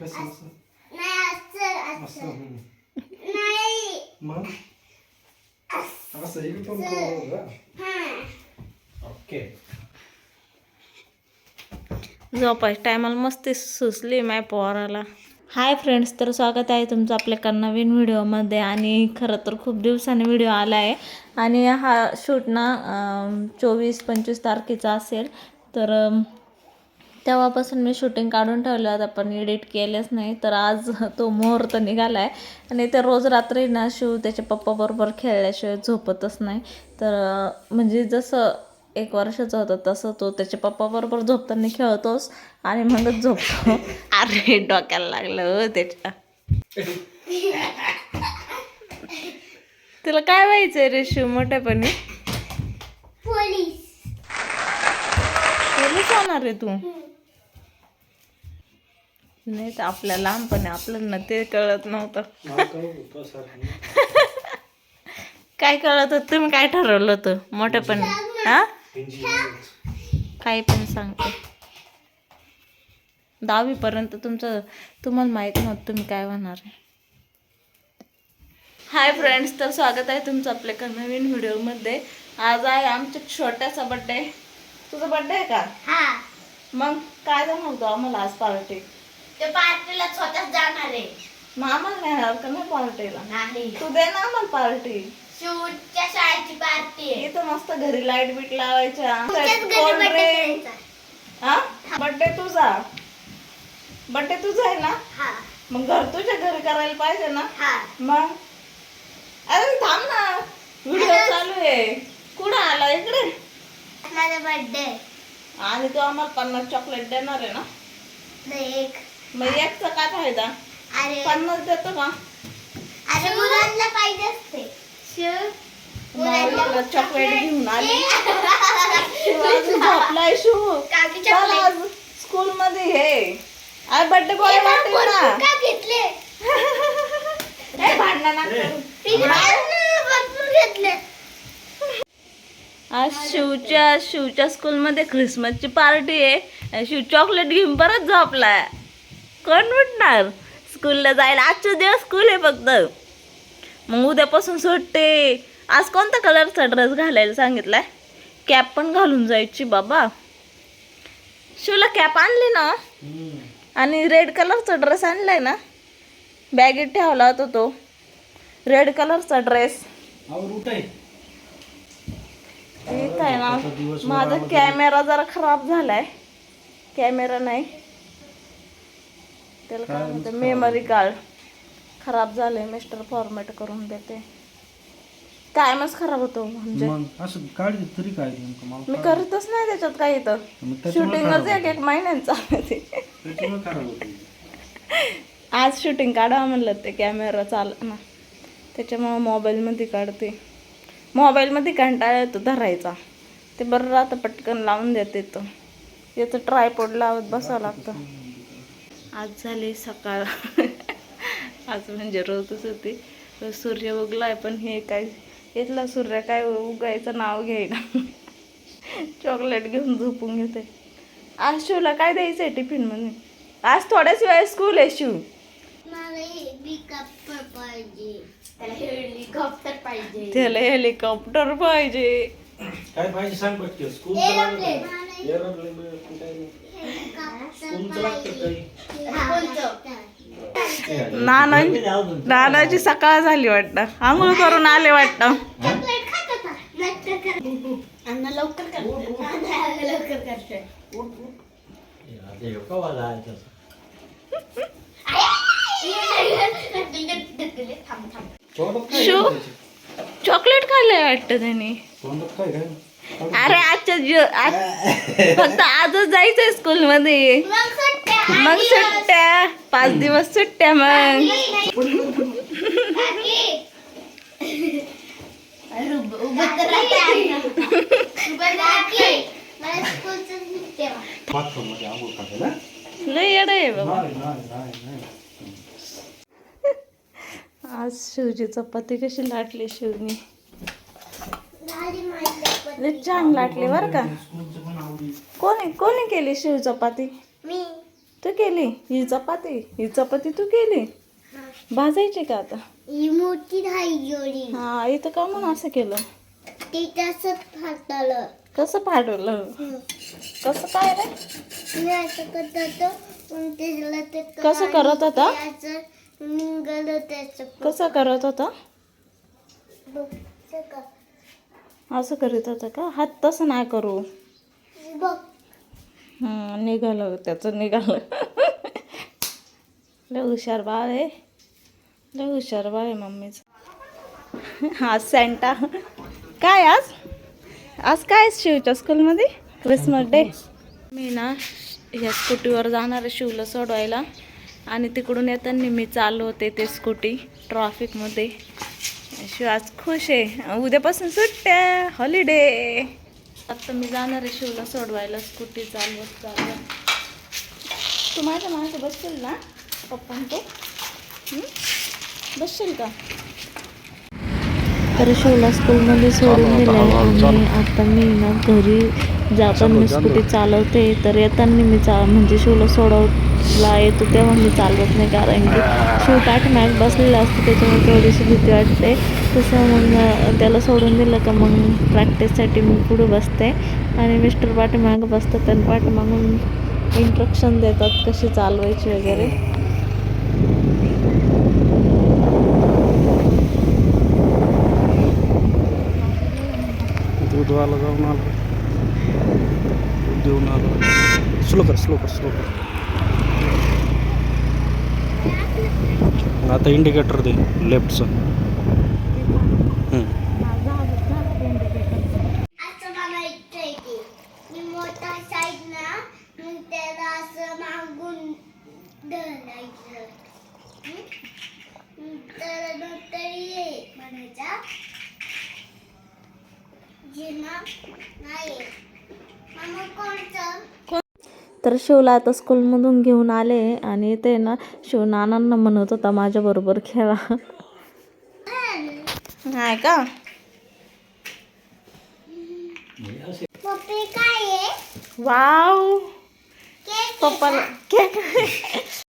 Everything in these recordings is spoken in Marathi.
कसं असं नाही असं असं असं हं. नाही. मग? असं इकडे पण करू का हा. ओके. झोपायच्या टायमाला मस्ती सुचली माय पोराला. हाय फ्रेंड्स तर स्वागत आहे तुमचं आपल्या एका नवीन व्हिडिओमध्ये आणि खरं तर खूप दिवसाने व्हिडिओ आला आहे. आणि हा शूट ना चोवीस पंचवीस तारखेचा असेल. तर तेव्हापासून मी शूटिंग काढून ठेवलं. होतं पण एडिट केलेच नाही तर आज तो मुहूर्त निघाला आहे आणि ते रोज रात्री ना शिव त्याच्या पप्पाबरोबर खेळल्याशिवाय झोपतच नाही. तर म्हणजे जसं एक वर्षाचा होता तसं तो त्याच्या पप्पाबरोबर झोपताना खेळतोस आणि मगच झोपतो. अरे डोक्याला लागलं हो त्याच्या. तुला काय व्हायचंय रे शिव मोठ्यापणी? पोलीस. पोलीस होणार रे तू. नाही तर आपल्या लहानपणी आपल्याला ते कळत नव्हतं. काय कळत होतं? तुम्ही काय ठरवलं होतं? मोठेपणी हा? काही पण सांगते. दहावीपर्यंत तुमचं तुम्हाला माहीत नव्हतं तुम्ही काय होणार आहे. हाय फ्रेंड्स तर स्वागत आहे तुमचं आपल्या एका नवीन व्हिडिओमध्ये. आज आहे आमच्या छोट्याचा बड्डे तुझा बड्डे आहे का? हा. मग काय जाणार होतं आम्हाला आज पार्टी ते पार्टीला स्वतःच जाणार आहे. आम्हाला नेणार का नाही पार्टीला? नाही. तू दे ना आम्हाला पार्टी. शूटच्या शाळेची पार्टी आहे. इथं मस्त घरी लाइट बीट लावायच्या तुमच्याच घरी कोल्ड birthday ड्रिंक करायचा. हा? बड्डे तुझा? बड्डे तुझा आहे ना? हा. मग घर तुझ्या घरी करायला पाहिजे ना? हा. मग? अरे थांब ना. व्हिडिओ चालू आहे. कुठं आला? इकडे. माझा बर्थडे आणि तू आम्हाला पन्नास चॉकलेट देणार आहे ना? एक. मग एकचा काय फायदा? अरे. पन्नास देतो का? अरे मुलांना पाहिजे असते. चॉकलेट घेऊन आली. झोपलाय शिव. काकी स्कूल मध्ये हे अरे बर्थडे बॉय वाटेल ना. का घेतले? ए, भांडणं नका करू. भरपूर घेतले. आज शिवच्या शिवच्या स्कूलमध्ये ख्रिसमसची पार्टी आहे. आणि शिव चॉकलेट घेऊन परत झोपलाय. कोण उठणार स्कूलला जायला आजचे दिवस स्कूल आहे फक्त. मग उद्यापासून सुट्टे. आज कोणता कलरचा ड्रेस घालायला सांगितलाय? कॅप पण घालून जायची बाबा. शिवला कॅप आणली ना? आणि रेड कलरचा ड्रेस आणलाय ना? बॅगेत ठेवला होता तो. रेड कलरचा ड्रेस ठीक आहे ना. माझा कॅमेरा जरा खराब झालाय. कॅमेरा नाही. त्याला काय म्हणते मेमरी कार्ड खराब झालंय मिस्टर फॉर्मॅट करून देते. कायमच खराब होतो म्हणजे. मग असं काढली तरी काय नेमकं? मला मी करतच नाही त्याच्यात काही तर मग त्याच्यामुळे शूटिंगच एक एक त्याच्यामुळे खराब होती. आज शूटिंग काढा म्हणलं ते कॅमेरा चाल ना त्याच्यामुळं मोबाईलमध्ये काढते. मोबाईलमध्ये कंटाळा येतो धरायचा. ते बरं राहतं पटकन लावून देते तो. याचं ट्रायपॉड लावत बसावं लागतं. आज झाली सकाळ. आज म्हणजे रोजच होती. सूर्य उगलाय पण हे काय इथला सूर्य काय उगायचं नाव घेईना. चॉकलेट घेऊन झोपून घेते आज शिवला काय द्यायचं आहे टिफिनमध्ये आज थोड्याच वेळ स्कूल आहे शिव त्याला हेलिकॉप्टर पाहिजे. त्याला हेलिकॉप्टर पाहिजे. काय पाहिजे सांग पटकन. स्कूल नाना नानाची सकाळ झाली वाटतं. आंघोळ करून आले वाटतं. चॉकलेट खाल्लंय वाटतं त्यांनी. अरे आजच्या फक्त आजच जायचंय स्कूलमध्ये मग सुट्ट्या मग सुट्ट्या. पाच दिवस सुट्ट्या मग. नाही आज शिवजी चपाती कशी लाटली शिवनी? छान लाटली बर का. कोणी कोणी केली शिव चपाती? तू केली? ही चपाती? ही चपाती तू केली? भाजायची का आता? ही मोठी जोडी. हा इथं का म्हणून असं केलं? ते तसंच फाटलं. कसं पाठवलं कसं काय रे? मी असं करत होतो पण त्याला ते कसं करत होता? निघालं त्याचं कसं करत होता? बघ, असं कर. असं करीत होता का? हात तसं नाही करू. बघ निघालं त्याचं निघालं. लय हुशार बाळ आहे. लय हुशार बाळ आहे मम्मीचं. हा सेंटा काय आज? आज काय शिवच्या स्कूलमध्ये क्रिसमस डे मी ना ह्या स्कूटीवर जाणार आहे शिवला सोडवायला. आणि तिकडून येताना मी चालू होते ते स्कूटी ट्रॉफिकमध्ये शिव आज खुश आहे. उद्यापासून सुट्ट्या हॉलिडे आता मी जाणार आहे शिवला सोडवायला स्कूटी चालवत चालवत. तू माझ्या मागे बसशील ना पप्पा तो? हं? बसशील का? तर शिवला स्कूलमध्ये सोडून दिलं आणि आता मी ना घरी जाताना मी स्कूटी चालवते तर येताना मी चा म्हणजे शिवला सोडवला येतो तेव्हा मी चालवत नाही कारण की शिव पाठीमाग बसलेला असतो त्याच्यामुळे थोडीशी भीती वाटते. तसं मग त्याला सोडून दिलं का मग प्रॅक्टिससाठी मी पुढं बसते. आणि मिस्टर पाठीमागं बसतात आणि पाठीमागून इंस्ट्रक्शन देतात कशी चालवायची वगैरे. दूधवाला जाऊन आलो. दूध देऊन आलो. स्लो कर स्लो कर स्लो कर. आता इंडिकेटर दे लेफ्टचं असं मला इच्छा येते मी मोठा साईड ना मग त्याला असं मागून धरायचं हं? मग त्याला नंतर ये म्हणायचा जेव्हा नाही मग कोणतं तर शिवला आता स्कूलमधून घेऊन आले आणि ते ना शिव नानांना म्हणत होता माझ्याबरोबर खेळा. नाही का? पप्पी वाव! केक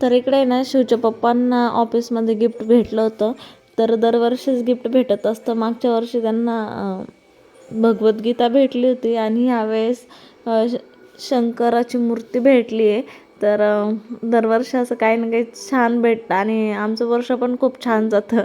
तर इकडे ना शिवच्या पप्पांना ऑफिसमध्ये गिफ्ट भेटलं होतं. तर दरवर्षीच गिफ्ट भेटत असतं. मागच्या वर्षी त्यांना भगवद्गीता भेटली होती आणि यावेळेस शंकराची मूर्ती भेटली आहे. तर दरवर्ष दरवर्षी असं काही ना काही छान भेटतं आणि आमचं वर्ष पण खूप छान जातं.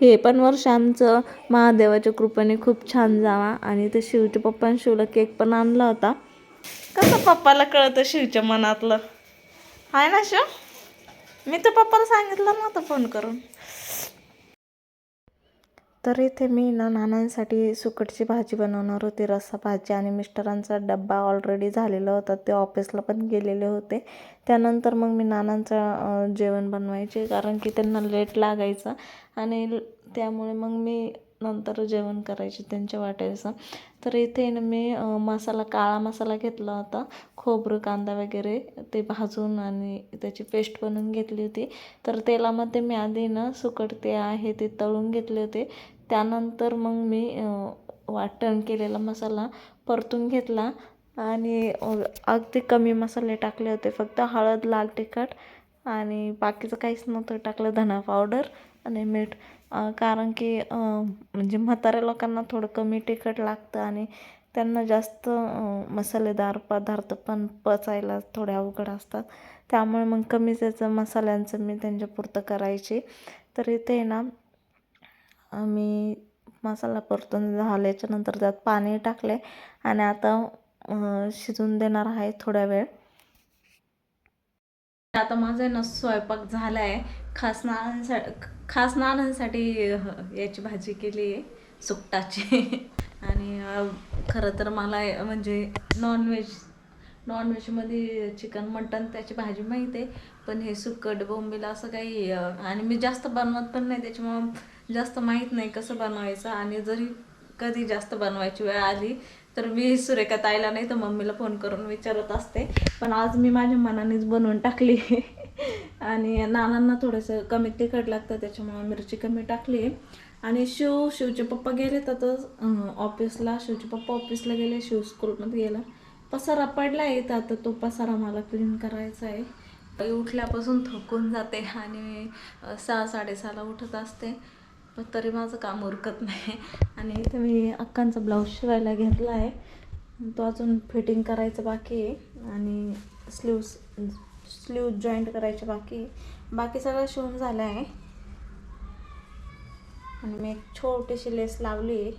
हे पण वर्ष आमचं महादेवाच्या कृपेने खूप छान जावा आणि ते शिवच्या पप्पाने शिवला केक पण आणला होता. कसं पप्पाला कळतं शिवच्या मनातलं? आहे ना शिव? मी तर पप्पाला सांगितलं नव्हतं फोन करून. तर इथे मी ना नानांसाठी सुकटची भाजी बनवणार होती रस्सा भाजी आणि मिस्टरांचा डब्बा ऑलरेडी झालेला होता ते ऑफिसला पण गेलेले होते. त्यानंतर मग मी नानांचं जेवण बनवायचे कारण की त्यांना लेट लागायचा आणि त्यामुळे मग मी नंतर जेवण करायचे त्यांच्या वाटायचं. तर इथे ना मी मसाला काळा मसाला घेतला होता खोबरं कांदा वगैरे ते भाजून आणि त्याची पेस्ट बनवून घेतली होती. तर तेलामध्ये मी आधी ना सुकट ते आहे ते तळून घेतले होते. त्यानंतर मग मी वाटण केलेला मसाला परतून घेतला आणि अगदी कमी मसाले टाकले होते. फक्त हळद लाल तिखट आणि बाकीचं काहीच नव्हतं टाकलं. धना पावडर आणि मीठ. कारण की म्हणजे म्हाताऱ्या लोकांना थोडं कमी तिखट लागतं आणि त्यांना जास्त मसालेदार पदार्थ पण पचायला थोडे अवघड असतात. त्यामुळे मग कमी त्याचं मसाल्यांचं मी त्यांच्यापुरतं करायचे. तर इथे ना मी मसाला परतून झाल्याच्यानंतर त्यात पाणी टाकले आणि आता शिजून देणार आहे थोड्या वेळ. आता माझा आहे ना स्वयंपाक झाला आहे खास नानांसाठी खास नानांसाठी याची भाजी केली आहे सुकटाची. आणि खरं तर मला म्हणजे नॉनव्हेज नॉनव्हेजमध्ये चिकन मटन त्याची भाजी माहीत आहे. पण हे सुकट बोंबीला असं काही आणि मी जास्त बनवत पण नाही त्याच्यामुळं जास्त माहीत नाही कसं बनवायचं आणि जरी कधी जास्त बनवायची वेळ आली तर मी सुरेखा ताईला नाही तर मम्मीला फोन करून विचारत असते. पण आज मी माझ्या मनानेच बनवून टाकली. आणि नानांना थोडंसं कमी तिखट लागतं त्याच्यामुळे मिरची कमी टाकली. आणि शिव शिवचे पप्पा गेले तर ऑफिसला शिवचे पप्पा ऑफिसला गेले शिव स्कूलमध्ये गेला. पसारा पडला आहे आता तो पसारा मला क्लीन करायचा आहे. उठल्यापासून थकून जाते आणि सहा साडेसहाला उठत असते. पण तरी माझं काम उरकत नाही. आणि इथे मी अक्कांचा ब्लाऊज शिवायला घेतला आहे. तो अजून फिटिंग करायचं बाकी आहे. आणि स्लीव्स स्लीव जॉईंट करायचे बाकी बाकी सगळं शिवून झालं आहे. आणि मी एक छोटीशी लेस लावली आहे.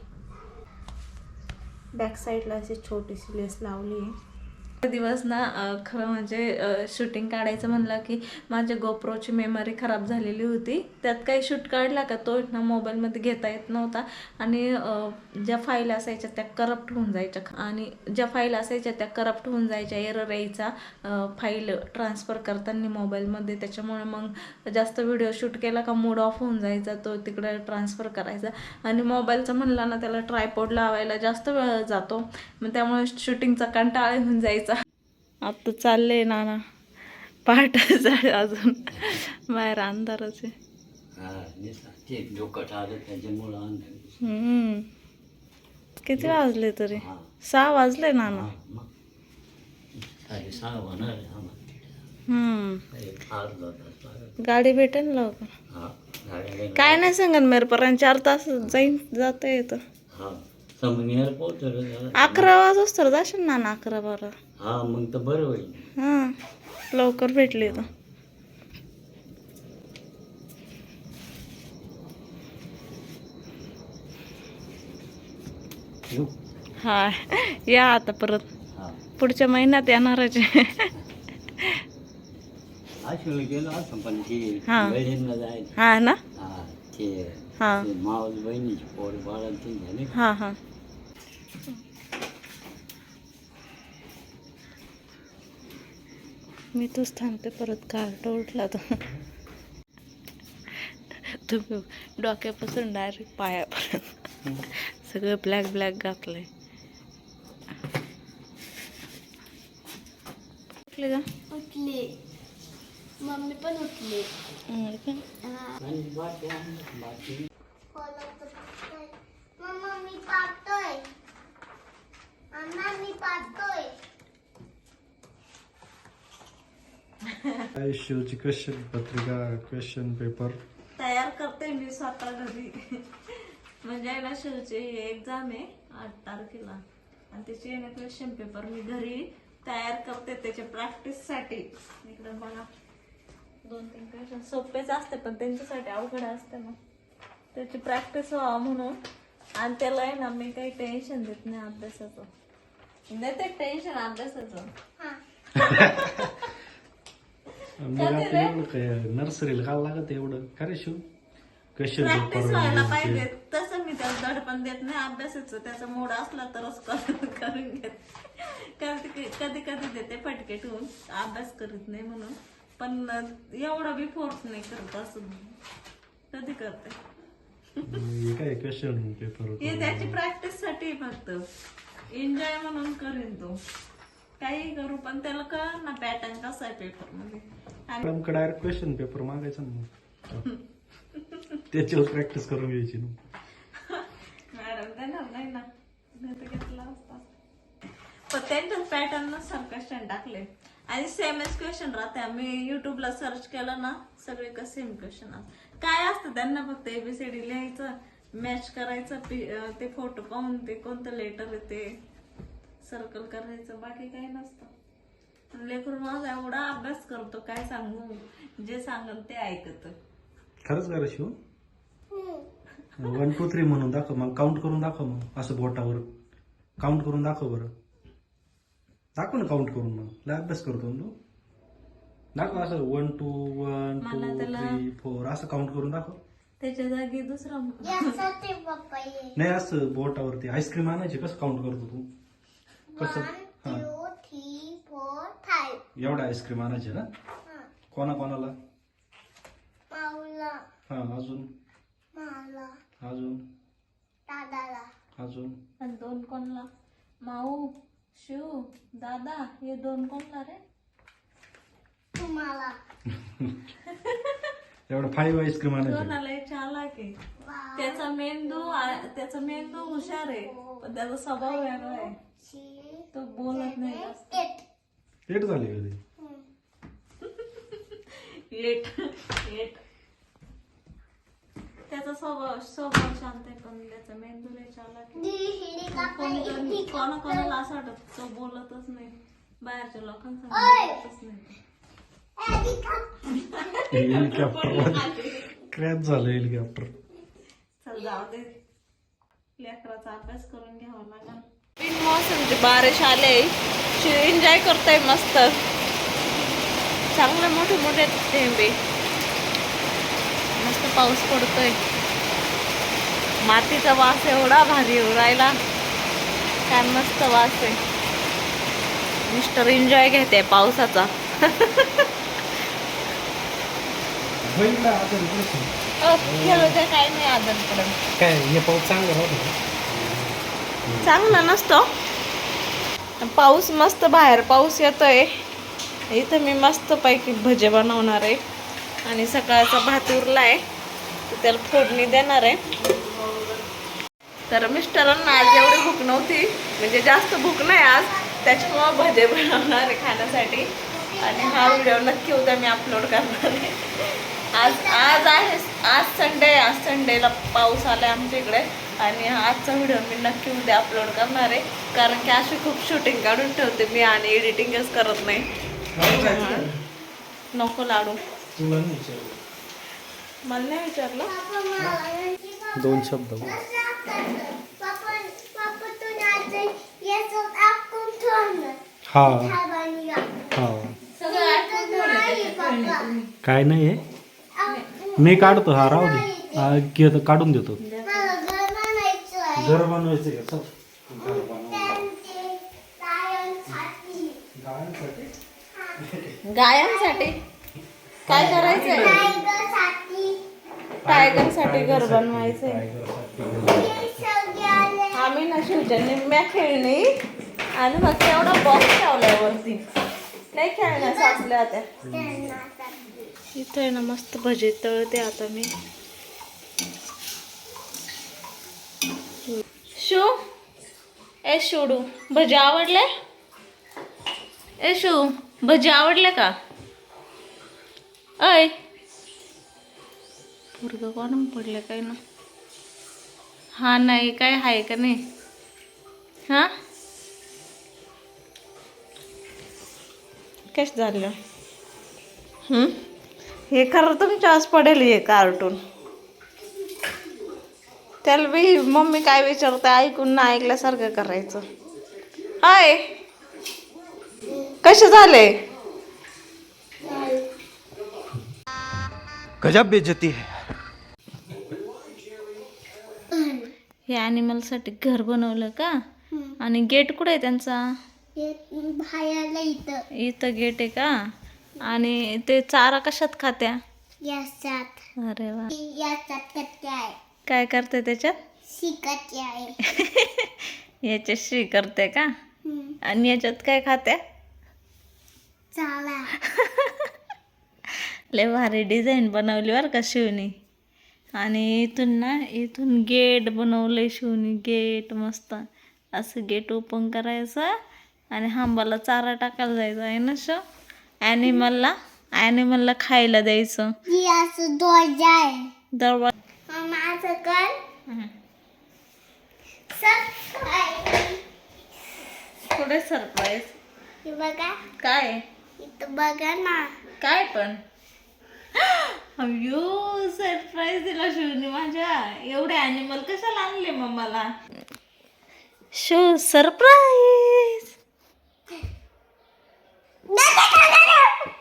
बॅक साईडला अशी छोटीशी लेस लावली आहे. दिवस ना खरं म्हणजे शूटिंग काढायचं म्हणलं की माझ्या गोप्रोची मेमरी खराब झालेली होती. त्यात काही शूट काढला का तो ना मोबाईलमध्ये घेता येत नव्हता. आणि ज्या फाईल असायच्या त्या करप्ट होऊन जायच्या. आणि ज्या फाईल असायच्या त्या करप्ट होऊन जायच्या एरर यायचा. फाईल ट्रान्सफर करताना मोबाईलमध्ये त्याच्यामुळे मग जास्त व्हिडिओ शूट केला का मूड ऑफ होऊन जायचा तो तिकडे ट्रान्सफर करायचा. आणि मोबाईलचं म्हणलं ना त्याला ट्रायपॉड लावायला जास्त वेळ जातो. मग त्यामुळे शूटिंगचा कंटाळा होऊन जायचा. आता चालले नाना. पहाट झालं अजून. बाहेर अंधारच आहे. हम्म. किती वाजले तरी? सहा वाजले नाना. हम्म. गाडी भेटेल लवकर. काय नाही सांगत मेरपर्यंत चार तास जाईन जाता येतं. समनेर पोहोचलं जरा. अकरा वाजता तर जाशील ना ना अकरा बारा. हा मग तर बरं होईल. हां लवकर भेटली तर. येऊ. हा या आता परत. हा. पुढच्या महिन्यात येणारच आहे. अशी गेलो असं पण ती हा. जायचं. हा ना? हा ते हा. ते मावस बहिणीची पोर बाळा ती झाली. हा हा. मी तोच थांबते परत कार्ट उठला तर. तुम्ही डोक्यापासून डायरेक्ट पायापर्यंत. सगळं ब्लॅक ब्लॅक घातलंय. उठले का? उठले. मम्मी पण उठली. मम्मा मी पाहतोय. पाहतोय आयुष्याची क्वेश्चन पत्रिका क्वेश्चन पेपर तयार करते मी स्वतः घरी. म्हणजे आहे ना शिवची एक्झाम आहे आठ तारखेला. आणि त्याची आहे ना क्वेश्चन पेपर मी घरी तयार करते त्याच्या प्रॅक्टिससाठी इकडे बघा. दोन तीन क्वेश्चन सोपेच असते पण त्यांच्यासाठी अवघड असते मग त्याची प्रॅक्टिस व्हावं म्हणून. आणि त्याला आहे ना मी काही टेन्शन देत नाही अभ्यासाचं. देते टेन्शन अभ्यासाचं. मग आपण एवढं काय नर्सरीला का लागत एवढं. शिव? प्रॅक्टिस व्हायला पाहिजे. तसं मी त्याला दडपण देत नाही. अभ्यासाचं त्याचा मूड असला तरच कर- करून घेत. कधी कधी कधी देते फटके ठेवून. अभ्यास करीत नाही म्हणून. पण एवढं बी फोर्स नाही करत असं कधी करते? हे काय क्वेश्चन पेपर हे त्याची प्रॅक्टिससाठी फक्त. एन्जॉय म्हणून करीन तो. काही करू पण त्याला कळ ना पॅटर्न कसा आहे पेपरमध्ये. आणि मॅडमकडे डायरेक्ट क्वेश्चन पेपर मागायचा ना मग. त्याच्यावर प्रॅक्टिस करून घ्यायची ना मॅडम देणार नाही ना. नाही तर घेतला असता. पण त्यांच्याच पॅटर्ननुसार क्वेश्चन टाकले. आणि सेमच क्वेश्चन राहते. मी युट्यूबला सर्च केलं ना सगळे का सेम क्वेश्चन काय असतं त्यांना फक्त एबीसीडी लिहायचं मॅच करायचं पि- अं, ते फोटो पाहून ते कोणतं लेटर आहे ते. सर्कल करायचं बाकी काही नसतं. लेकरू माझा एवढा अभ्यास करतो काय सांगू? जे सांगल ते ऐकत. खरंच का शिव? वन टू थ्री म्हणून दाखव मग काउंट करून दाखव मग असं बोटावर. काउंट करून दाखव बरं. दाखव ना काउंट करून मग. लय अभ्यास करतो तू. दाखव असं one two one two three four असं काउंट करून दाखव. त्याच्या जागी दुसरा नाही असं बोटावरती आईस्क्रीम आणायची कसं काउंट करतो तू? कसं? Two three four five ice cream आणायचे ना? कोणा कोणाला माऊला. हा अजून? मला अजून? दादाला. अजून? आणि दोन कोणला? माऊ शिव दादा हे दोन कोणला रे? तुम्हाला. एवढं फाईव्ह आईस्क्रीम आणायचे. कोणाला एक चालाक आहे. वा त्याच मेंदू आ- त्याचा मेंदू हुशार आहे पण त्याचा स्वभाव वेगळा आहे. तो बोलत नाही जास्त. लेट झाली कधी लेट लेट त्याचा स्वभाव स्वभाव शांत आहे पण त्याचा मेंदू लय चालाक आहे. कोणी कोणाला असं वाटत तो बोलतच नाही. बाहेरच्या लोकांसमोर बोलतच नाही. हेलिकॉप्टर क्रॅच झालं हेलिकॉप्टर चल जाऊ दे. लेकराचा अभ्यास करून घ्यावा लागेल. बिन मौसमचे बारिश आले. एन्जॉय करतोय मस्त. चांगले मोठे मोठे थेंबे. मस्त पाऊस पडतोय. मातीचा वास एवढा भारी येऊ राहिला काय मस्त वास आहे. मिस्टर एन्जॉय घेते पावसाचा. काय नाही काय हे पाऊस चांगला राहतो चांगला नसतो. पाऊस मस्त बाहेर पाऊस येतोय. इथं मी मस्त पैकी भजे बनवणार आहे. आणि सकाळचा भात उरला आहे तर त्याला फोडणी देणार आहे. तर मिस्टरांना आज एवढी भूक नव्हती. म्हणजे जास्त भूक नाही आज. त्याच्यामुळं भजे बनवणार आहे खाण्यासाठी. आणि हा व्हिडिओ नक्की उद्या मी अपलोड करणार आहे. आज आज आहे आज संडे आज संडेला पाऊस आला आमच्या इकडे. आणि आजचा व्हिडिओ मी नक्की उद्या अपलोड करणार आहे. कारण की अशी खूप शूटिंग काढून ठेवते मी आणि एडिटिंगच करत नाही. नको लाडू. मला नाही विचारलं. दोन शब्द. हा. हा. काय नाही आहे. मी काढतो हा राहू दे हा, की- काढून देतो घर बनवायचं का चल. घर बनवायचं. गायांसाठी? गायांसाठी काय करायचंय टायगरसाठी घर बनवायचंय टायगरसाठी. आम्ही ना शिवच्या निम्म्या खेळणी आणि फक्त एवढा बॉक्स ठेवलाय वरती नाही साचल्या त्या इथं आहे ना मस्त भजे तळते आता मी. शू ए शिवडू भजे आवडले? ए शू भजे आवडले का? अय पोरग कोण पडले काय ना? हा नाही काय आहे का नाही? हा? कश झालं हं? हे खरं तुमच्याच पडेल हे कार्टून त्याला बी मम्मी काय विचारते ऐकून ना ऐकल्यासारखं करायचं. हाय. कसे झाले? गजब बेइज्जती है. हे ॲनिमलसाठी घर बनवलं का? आणि गेट कुठे आहे त्यांचा? बाहेरला इथं. इथं गेट आहे का? आणि ते चारा कशात खात्या? याच्यात. अरे वा. याच्यात कट्टे आहे. काय करते त्याच्यात? शिकाचे आहे. याच्याशी करते का? हम्म. आणि याच्यात काय खात्या? चाला लय भारी डिझाईन बनवली बरं का शिवनी. आणि इथून ना इथून गेट बनवलंय शिवनी. गेट मस्त. असं गेट ओपन करायचं. आणि हांबाला चारा टाकायला जायचं आहे ना शो? ॲनिमलला ॲनिमलला खायला द्यायचं. असं दर्जा आहे. दरवा मग माझं कर सकाळी थोडे सरप्राईज बघा. काय? इथं बघा ना. काय पण? अयो सरप्राईज दिला शिवनी माझ्या. एवढे ॲनिमल कशाला आणले मग मला? Show surprise Ben de kazandım.